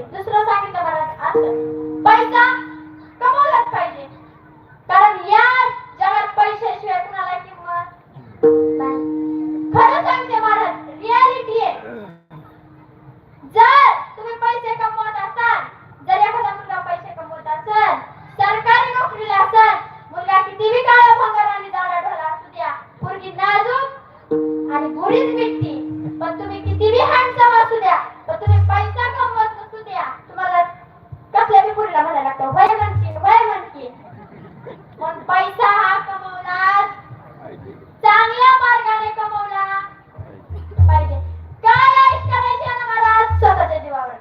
पाहिजे दुसरं सांगितलं महाराज असं पैसा कमवलाच पाहिजे. कारण या जगात पैशाशिवाय कुणाला किंमत? खरं सांगते महाराज रियालिटी आहे. जर तुम्ही पैसे कमवत असाल जर एखादा मुलगा पैसे कमवत असाल सरकारी नोकरीला असाल मुलगा किती बी काळा भंगार आणि दाडा ढोला असू द्या. मुलगी नाजूक आणि गोरीच भेटती पण तुम्ही किती बी हँडसम असू द्या. पण तुम्ही पैसे कमवत नसू द्या तुम्हाला म्हणायला लागतं वय वय पण पैसा हा कमवला चांगल्या मार्गाने कमवला पाहिजे. काय ऐश करायची ना मला? स्वतःच्या जीवावर.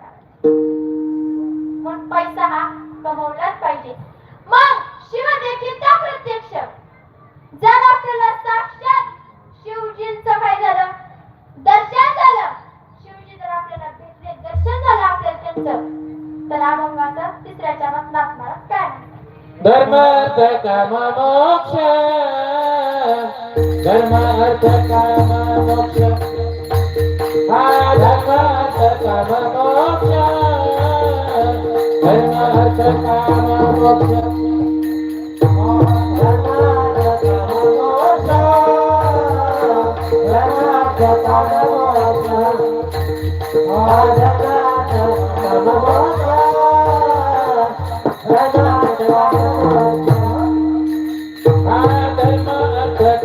मग पैसा हा कमवलाच पाहिजे. मग शिव देखील त्या प्रत्यक्ष? जर आपल्याला साक्षात शिवजींचं काय झालं? दर्शन झालं. शिवजी जर आपल्याला भेटले दर्शन झालं आपल्याला त्यांचं. धर्म अर्थ काम मोक्ष धर्म अर्थ काम मोक्ष हा धर्म अर्थ काम मोक्ष धर्म अर्थ काम मोक्ष धर्म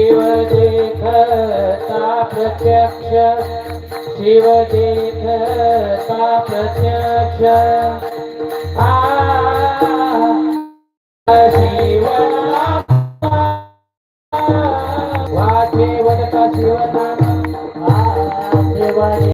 शिव देखता प्रत्यक्ष। शिव देखता प्रत्यक्ष। आ शिव वाचे वदता शिवनाम। आ शिव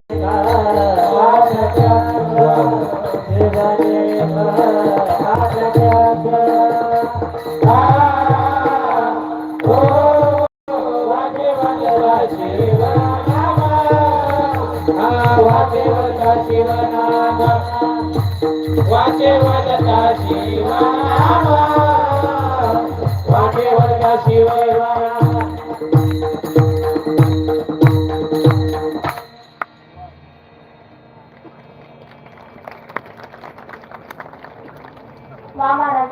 वाचे वदता शिवा वाचे वदता शिवनाम वा महाराज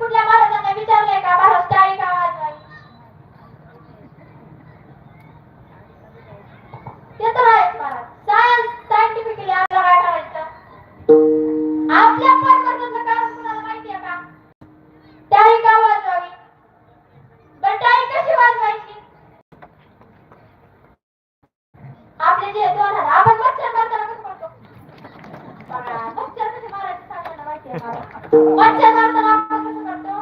कुठल्या महाराजांना विचारलंय का? महाराज टाळी का वाजवावी ते तर आहेत महाराज. सायन्स सायंटिफिकली आपल्याला काय करायचं आपल्या परमार्थाचं कारण कुणाला माहितीये का? टाळी का वाजवावी? पण टाळी कशी वाजवायची? आपले जे दोन हजार आपण मच्छर मारताना कसं करतो मच्छर कसे मारायचे सांगायला माहितीये मच्छर मारताना आपण कसं करतो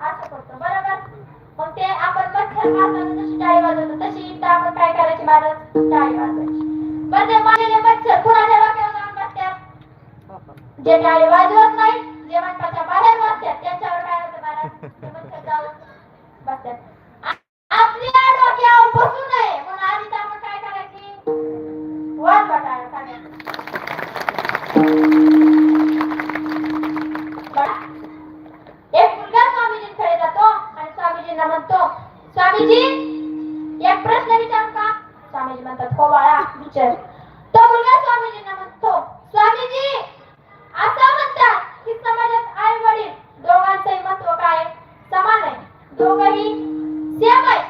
असं करतो बरोबर मग ते आपण मच्छर मारताना जशी टाळी वाजवतो तशी इथं आपण काय करायची मारत टाळी वाजवायची मारलेले मच्छर कुणाच्या डोक्यावर जाऊन बसतात जे टाळी वाजवत नाही जे मंडपाच्या बाहेर बसतात त्यांच्यावर काय होतं महाराज मच्छर जाऊन बसतात स्वामीजी म्हणतात हो बाळा विचार तो मुलगा स्वामीजींना म्हणतो स्वामीजी असं म्हणतात की समाजात आई वडील दोघांचंही महत्त्व काय आहे? समान आहे दोघही सेम आहे